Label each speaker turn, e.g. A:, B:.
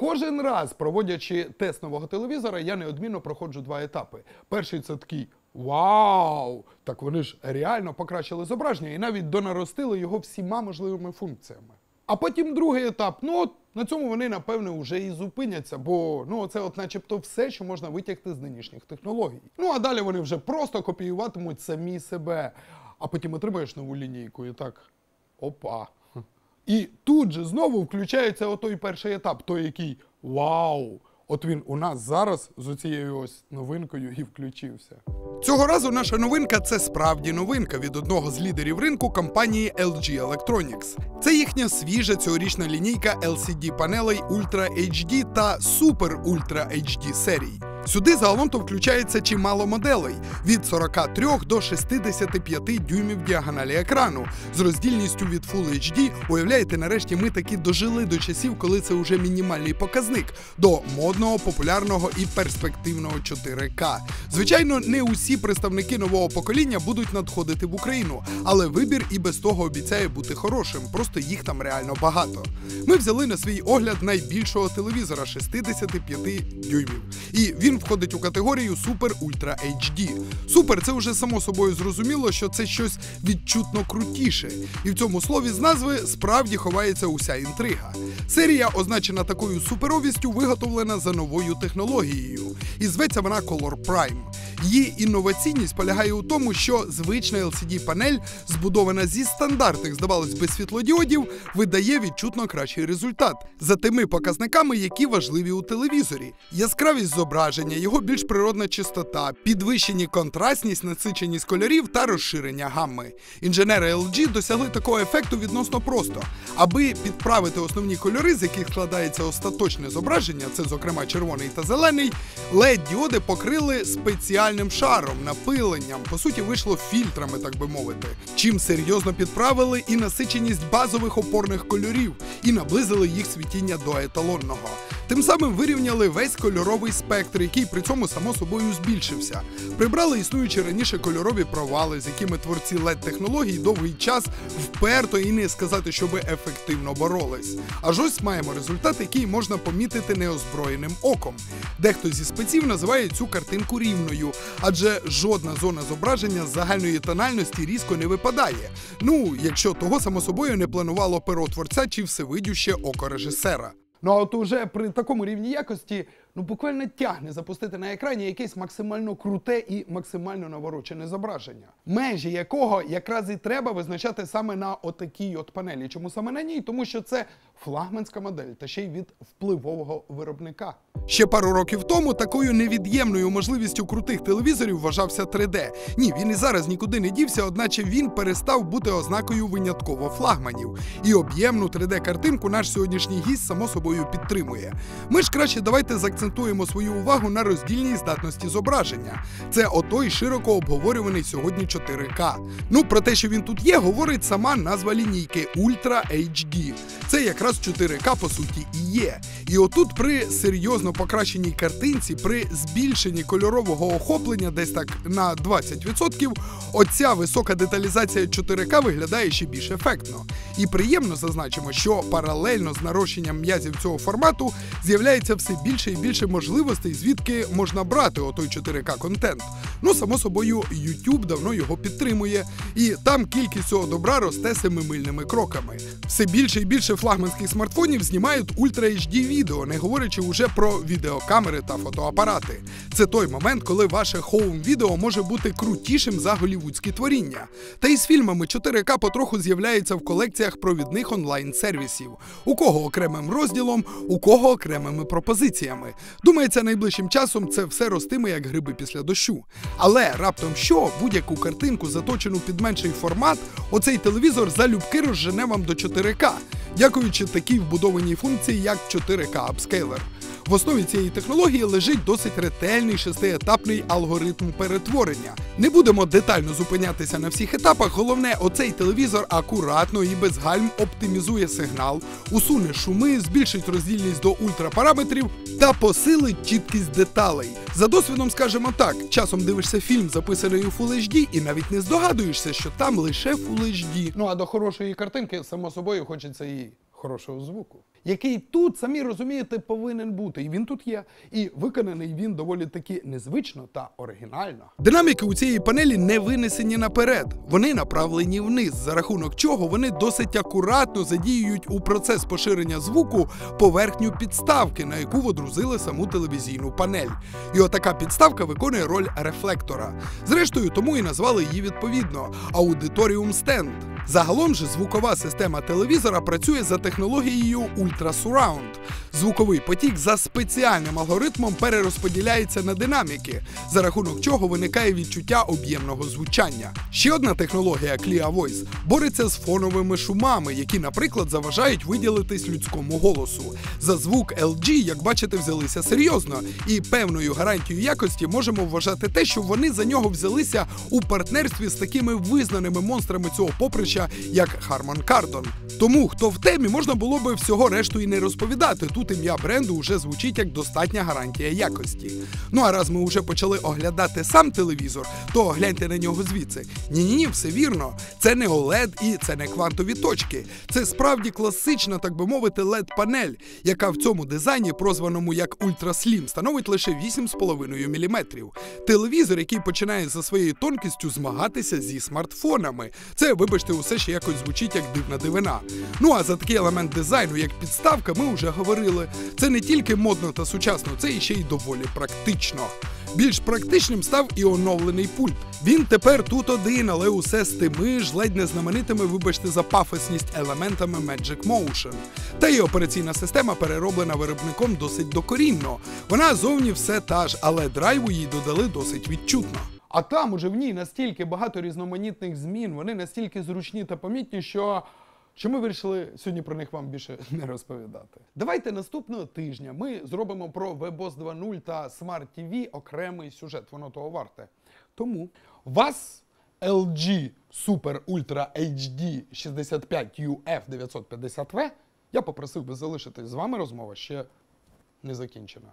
A: Кожен раз, проводячи тест нового телевізора, я неодмінно проходжу два етапи. Перший це такий вау! Так вони ж реально покращили зображення і навіть донаростили його всіма можливими функціями. А потім другий етап. Ну от на цьому вони напевне вже і зупиняться, бо ну це от начебто все, що можна витягти з нинішніх технологій. Ну а далі вони вже просто копіюватимуть самі себе. А потім отримаєш нову лінійку і так. Опа. І тут же знову включається отой перший етап, той який вау! От він у нас зараз з оцією ось новинкою і включився. Цього разу наша новинка це справді новинка від одного з лідерів ринку компанії LG Electronics. Це їхня свіжа цьогорічна лінійка LCD панелей Ultra HD та Super Ultra HD серій. Сюди загалом то включається чимало моделей від 43 до 65 дюймів діагоналі екрану з роздільністю від Full HD. Уявляєте, нарешті ми таки дожили до часів, коли це вже мінімальний показник до модного, популярного і перспективного 4К. Звичайно, не усі представники нового покоління будуть надходити в Україну, але вибір і без того обіцяє бути хорошим. Просто їх там реально багато. Ми взяли на свій огляд найбільшого телевізора 65 дюймів, і він входить у категорію Super Ultra HD. Супер це вже само собою зрозуміло, що це щось відчутно крутіше. І в цьому слові з назви справді ховається уся інтрига. Серія, означена такою суперовістю, виготовлена за новою технологією, і зветься вона Color Prime. Її інноваційність полягає у тому, що звична LCD-панель, збудована зі стандартних, здавалось би, світлодіодів, видає відчутно кращий результат за тими показниками, які важливі у телевізорі: яскравість зображення, його більш природна чистота, підвищені контрастність, насиченість кольорів та розширення гамми. Інженери LG досягли такого ефекту відносно просто, аби підправити основні кольори, з яких складається остаточне зображення, це зокрема червоний та зелений. led діоди покрили спеціальним шаром, напиленням, по суті, вийшло фільтрами, так би мовити. Чим серйозно підправили і насиченість базових опорних кольорів, і наблизили їх світіння до еталонного. Тим самим вирівняли весь кольоровий спектр, який при цьому само собою збільшився. Прибрали існуючі раніше кольорові провали, з якими творці led технологій довгий час вперто і не сказати, щоби ефективно боролись. Аж ось маємо результат, який можна помітити неозброєним оком. Дехто зі спеців називає цю картинку рівною, адже жодна зона зображення з загальної тональності різко не випадає. Ну, якщо того само собою не планувало перо творця чи всевидюще око режисера. Ну а от уже при такому рівні якості ну буквально тягне запустити на екрані якесь максимально круте і максимально наворочене зображення, межі якого якраз і треба визначати саме на отакій от панелі. Чому саме на ній? Тому що це флагманська модель, та ще й від впливового виробника. Ще пару років тому такою невід'ємною можливістю крутих телевізорів вважався 3D. Ні, він і зараз нікуди не дівся, одначе він перестав бути ознакою винятково флагманів. І об'ємну 3D-картинку наш сьогоднішній гість само собою підтримує. Ми ж краще давайте заакцентуємо свою увагу на роздільній здатності зображення. Це отой широко обговорюваний сьогодні 4К. Ну про те, що він тут є, говорить сама назва лінійки Ultra HD. Це якраз 4К по суті і є. І отут при серйозно покращеній картинці, при збільшенні кольорового охоплення десь так на 20%, оця висока деталізація 4К виглядає ще більш ефектно. І приємно зазначимо, що паралельно з нарощенням м'язів цього формату з'являється все більше і більше можливостей, звідки можна брати отой 4К контент. Ну, само собою, YouTube давно його підтримує, і там кількість цього добра росте семимильними кроками. Все більше і більше флагманських смартфонів знімають Ultra HD відео, не говорячи уже про відеокамери та фотоапарати. Це той момент, коли ваше хоум-відео може бути крутішим за голівудські творіння. Та і з фільмами 4К потроху з'являється в колекціях провідних онлайн-сервісів. У кого окремим розділом, у кого окремими пропозиціями. Думається, найближчим часом це все ростиме як гриби після дощу. Але раптом що будь-яку картинку, заточену під менший формат, оцей телевізор залюбки розжене вам до 4К, дякуючи такій вбудованій функції, як 4К апскейлер. В основі цієї технології лежить досить ретельний шестиетапний алгоритм перетворення. Не будемо детально зупинятися на всіх етапах. Головне, оцей телевізор акуратно і без гальм оптимізує сигнал, усуне шуми, збільшить роздільність до ультрапараметрів та посилить чіткість деталей. За досвідом скажемо так: часом дивишся фільм, записаний у Full HD, і навіть не здогадуєшся, що там лише Full HD. Ну а до хорошої картинки, само собою, хочеться і хорошого звуку. Який тут, самі розумієте, повинен бути. І він тут є. І виконаний він доволі таки незвично та оригінально. Динаміки у цієї панелі не винесені наперед. Вони направлені вниз, за рахунок чого вони досить акуратно задіюють у процес поширення звуку поверхню підставки, на яку водрузили саму телевізійну панель. І отака підставка виконує роль рефлектора. Зрештою, тому і назвали її відповідно Auditorium Stand. Загалом же звукова система телевізора працює за технологією Ultra Surround. Звуковий потік за спеціальним алгоритмом перерозподіляється на динаміки, за рахунок чого виникає відчуття об'ємного звучання. Ще одна технологія Clear Voice бореться з фоновими шумами, які, наприклад, заважають виділитись людському голосу. За звук LG, як бачите, взялися серйозно, і певною гарантією якості можемо вважати те, що вони за нього взялися у партнерстві з такими визнаними монстрами цього поприща, як Harman Kardon. Тому хто в темі, можна було би всього решту і не розповідати. Тут ім'я бренду вже звучить як достатня гарантія якості. Ну а раз ми вже почали оглядати сам телевізор, то гляньте на нього звідси. Ні, ні, ні, все вірно. Це не OLED і це не квантові точки. Це справді класична, так би мовити, led панель яка в цьому дизайні, прозваному як Slim, становить лише 8,5 мм. Телевізор, який починає за своєю тонкістю змагатися зі смартфонами. Це, вибачте, усе ще якось звучить як дивна дивина. Ну а за такий елемент дизайну, як підставка, ми вже говорили. Це не тільки модно та сучасно, це ще й доволі практично. Більш практичним став і оновлений пульт. Він тепер тут один, але усе з тими ж ледь не знаменитими, вибачте за пафосність елементами Magic Motion. Та й операційна система перероблена виробником досить докорінно. Вона зовні все та ж, але драйву їй додали досить відчутно. А там уже в ній настільки багато різноманітних змін, вони настільки зручні та помітні, що що ми вирішили сьогодні про них вам більше не розповідати. Давайте наступного тижня ми зробимо про WebOS 2.0 та Smart TV окремий сюжет. Воно того варте. Тому вас LG Super Ultra HD 65 UF 950V я попросив би залишити з вами розмова ще не закінчена.